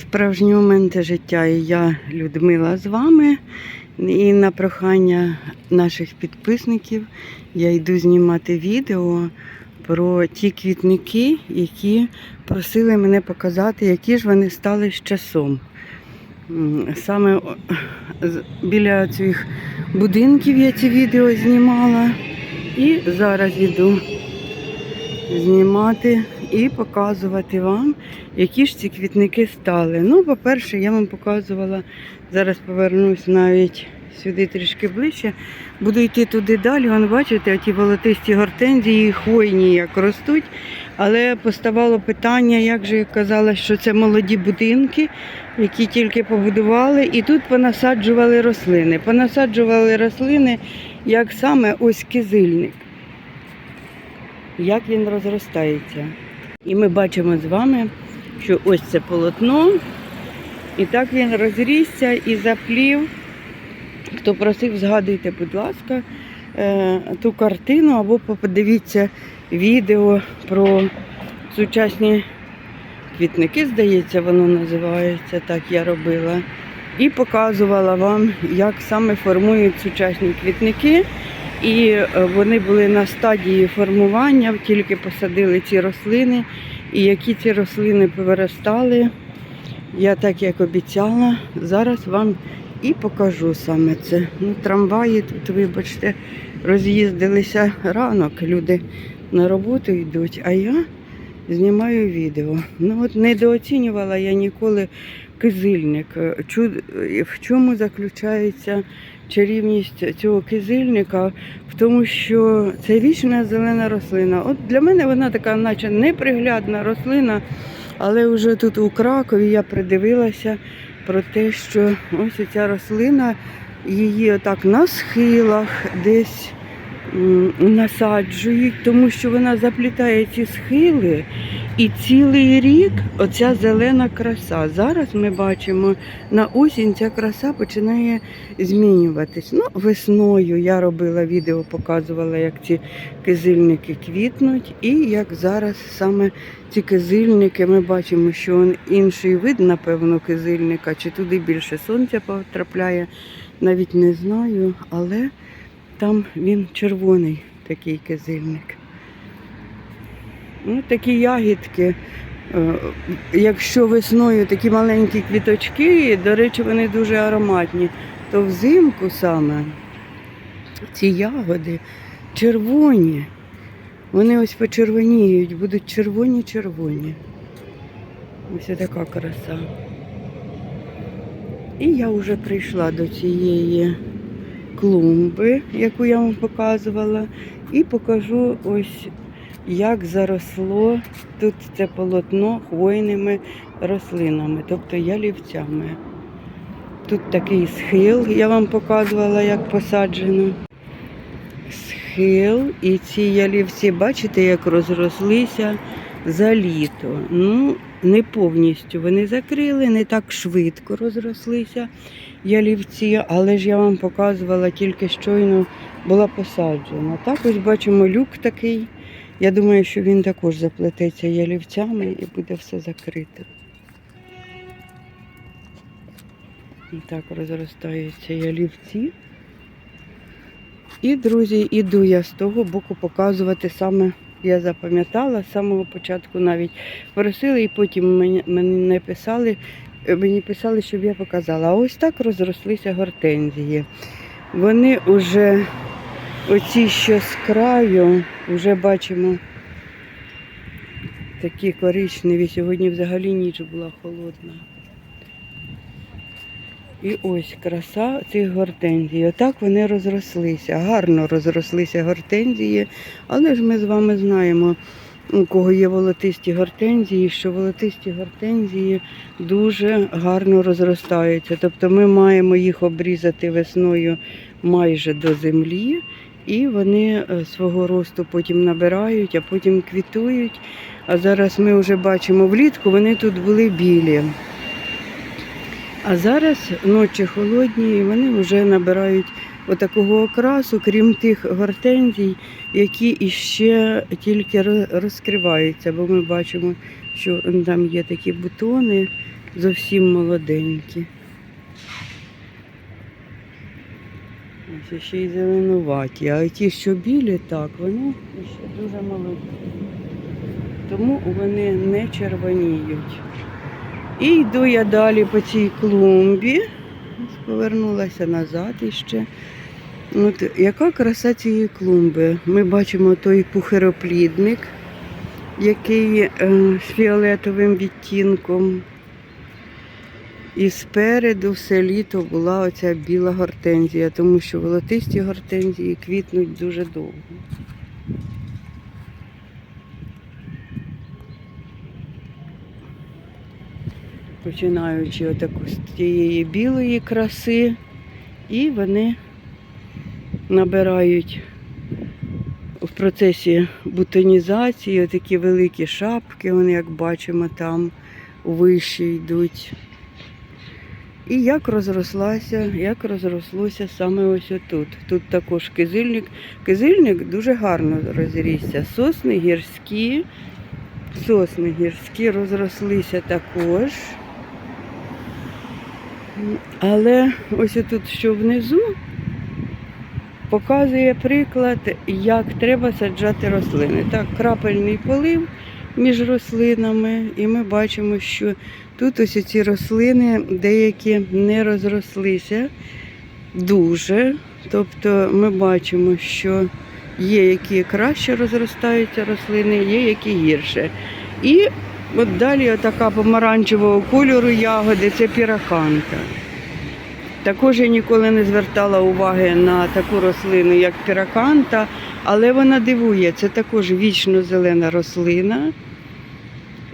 Справжні моменти життя і я, Людмила, з вами. І на прохання наших підписників я йду знімати відео про ті квітники, які просили мене показати, які ж вони стали з часом. Саме біля цих будинків я ці відео знімала. І зараз йду знімати і показувати вам, які ж ці квітники стали. Ну, по-перше, я вам показувала, зараз повернусь навіть сюди трішки ближче. Буду йти туди далі. Вон, бачите, ті волотисті гортензії, хвойні як ростуть. Але поставало питання, як же я казала, що це молоді будинки, які тільки побудували, і тут понасаджували рослини. Понасаджували рослини, як саме ось кизильник як він розростається. І ми бачимо з вами, що ось це полотно, і так він розрісся і заплів. Хто просив, згадуйте, будь ласка, е, ту картину або подивіться відео про сучасні квітники, здається, воно називається, так я робила. І показувала вам, як саме формують сучасні квітники. І е, вони були на стадії формування, тільки посадили ці рослини. І які ці рослини повиростали, я так як обіцяла, зараз вам і покажу саме це. Ну, трамваї тут, вибачте, роз'їздилися ранок. Люди на роботу йдуть, а я знімаю відео. Ну от недооцінювала я ніколи кизильник. В чому заключається чарівність цього кизильника? В тому, що це вічна зелена рослина. От для мене вона така, наче неприглядна рослина, але вже тут у Кракові я придивилася про те, що ось ця рослина, її отак на схилах десь насаджують, тому що вона заплітає ці схили. І цілий рік оця зелена краса. Зараз ми бачимо на осінь ця краса починає змінюватись. Ну, весною я робила відео, показувала, як ці кизильники квітнуть, і як зараз саме ці кизильники, ми бачимо, що інший вид, напевно, кизильника, чи туди більше сонця потрапляє, навіть не знаю, але там він червоний такий кизильник. Ну, такі ягідки. е, Якщо весною такі маленькі квіточки, до речі, вони дуже ароматні, то взимку саме ці ягоди червоні. Вони ось почервоніють, будуть червоні-червоні. Ось така краса. І я вже прийшла до цієї клумби, яку я вам показувала, і покажу ось як заросло тут це полотно хвойними рослинами, тобто ялівцями. Тут такий схил, я вам показувала, як посаджено. Схил і ці ялівці, бачите, як розрослися за літо. Ну, не повністю вони закрили, не так швидко розрослися ялівці, але ж я вам показувала тільки щойно була посаджена. Так ось бачимо люк такий. Я думаю, що він також заплететься ялівцями і буде все закрите. І так розростаються ялівці. І, друзі, іду я з того боку показувати саме, я запам'ятала з самого початку навіть просили, і потім мені, писали, мені писали, щоб я показала. А ось так розрослися гортензії. Вони вже Оці що з краю вже бачимо такі коричневі. Сьогодні взагалі ніч була холодна. І ось краса цих гортензій. Отак вони розрослися. Гарно розрослися гортензії, але ж ми з вами знаємо, у кого є волотисті гортензії, що волотисті гортензії дуже гарно розростаються. Тобто ми маємо їх обрізати весною майже до землі. І вони е, свого росту потім набирають, а потім квітують. А зараз ми вже бачимо влітку, вони тут були білі. А зараз ночі холодні, і вони вже набирають отакого окрасу, крім тих гортензій, які іще тільки розкриваються, бо ми бачимо, що там є такі бутони, зовсім молоденькі. Ось ще й зеленуваті, а ті, що білі, так, вони ще дуже молоді. Тому вони не червоніють. І йду я далі по цій клумбі. Повернулася назад іще. От, яка краса цієї клумби? Ми бачимо той пухироплідник, який е, з фіолетовим відтінком. І спереду все літо була оця біла гортензія, тому що волотисті гортензії квітнуть дуже довго. Починаючи отаку з тієї білої краси, і вони набирають в процесі бутонізації такі великі шапки, вони, як бачимо, там вище йдуть. І як розрослася, як розрослося саме ось отут. Тут також кизильник. Кизильник дуже гарно розрісся. Сосни гірські, сосни гірські розрослися також. Але ось тут, що внизу, показує приклад, як треба саджати рослини. Так, крапельний полив між рослинами, і ми бачимо, що тут ось ці рослини деякі не розрослися дуже. Тобто ми бачимо, що є які краще розростаються рослини, є які гірше. І от далі така помаранчевого кольору ягоди це піраканта. Також я ніколи не звертала уваги на таку рослину, як піраканта, але вона дивує, це також вічно зелена рослина.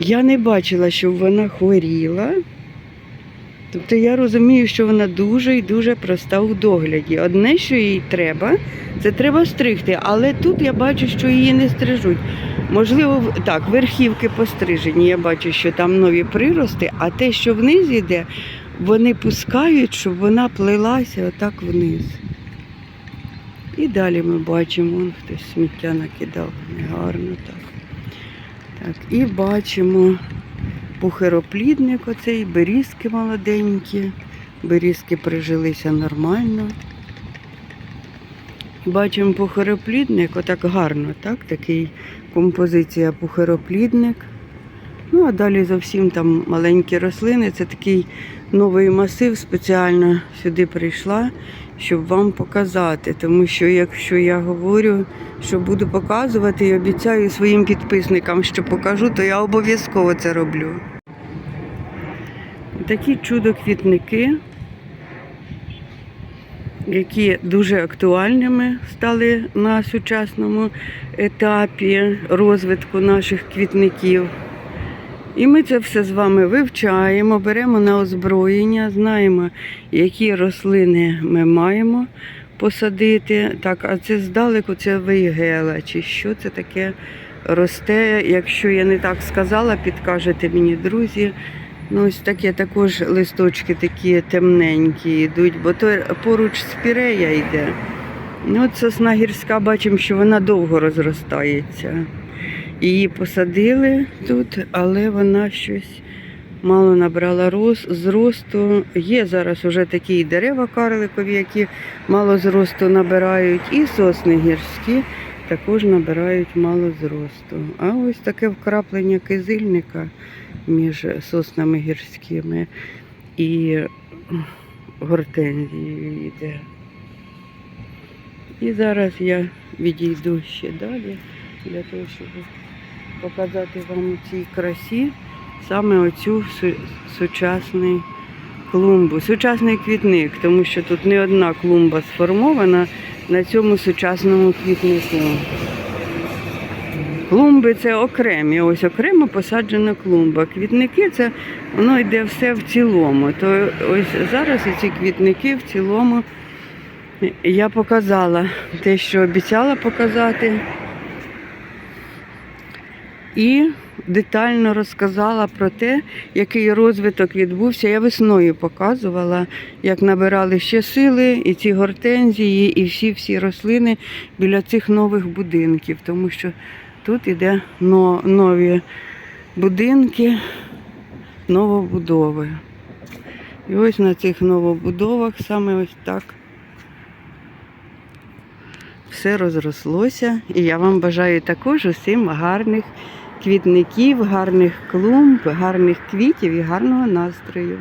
Я не бачила, щоб вона хворіла. Тобто я розумію, що вона дуже і дуже проста у догляді. Одне, що їй треба, це треба стригти, але тут я бачу, що її не стрижуть. Можливо, так, верхівки пострижені, я бачу, що там нові прирости, а те, що вниз йде, вони пускають, щоб вона плелася отак вниз. І далі ми бачимо, вон хтось сміття накидав, негарно так. Так, і бачимо пухироплідник оцей, берізки молоденькі. Берізки прижилися нормально. Бачимо пухироплідник, отак гарно, так? Такий композиція пухироплідник. Ну, а далі зовсім там маленькі рослини. Це такий новий масив. Спеціально сюди прийшла, щоб вам показати. Тому що якщо я говорю, що буду показувати і обіцяю своїм підписникам, що покажу, то я обов'язково це роблю. Такі чудо-квітники, які дуже актуальними стали на сучасному етапі розвитку наших квітників. І ми це все з вами вивчаємо, беремо на озброєння, знаємо, які рослини ми маємо посадити. Так, а це здалеку це вейгела, чи що це таке росте. Якщо я не так сказала, підкажете мені, друзі. Ну, ось таке також листочки такі темненькі йдуть, бо то поруч спірея йде. Ну, от сосна гірська, бачимо, що вона довго розростається. Її посадили тут, але вона щось мало набрала роз, зросту. Є зараз уже такі дерева карликові, які мало зросту набирають, і сосни гірські також набирають мало зросту. А ось таке вкраплення кизильника між соснами гірськими і гортензією йде. І зараз я відійду ще далі для того, щоб показати вам у цій красі саме оцю су- сучасний клумбу, сучасний квітник, тому що тут не одна клумба сформована на цьому сучасному квітнику. Клумби це окремі, ось окремо посаджена клумба. Квітники це воно йде все в цілому. То ось зараз ці квітники в цілому я показала те, що обіцяла показати. І детально розказала про те, який розвиток відбувся. Я весною показувала, як набирали ще сили і ці гортензії, і всі-всі рослини біля цих нових будинків, тому що тут іде нові будинки, новобудови. І ось на цих новобудовах саме ось так все розрослося. І я вам бажаю також усім гарних квітників, гарних клумб, гарних квітів і гарного настрою.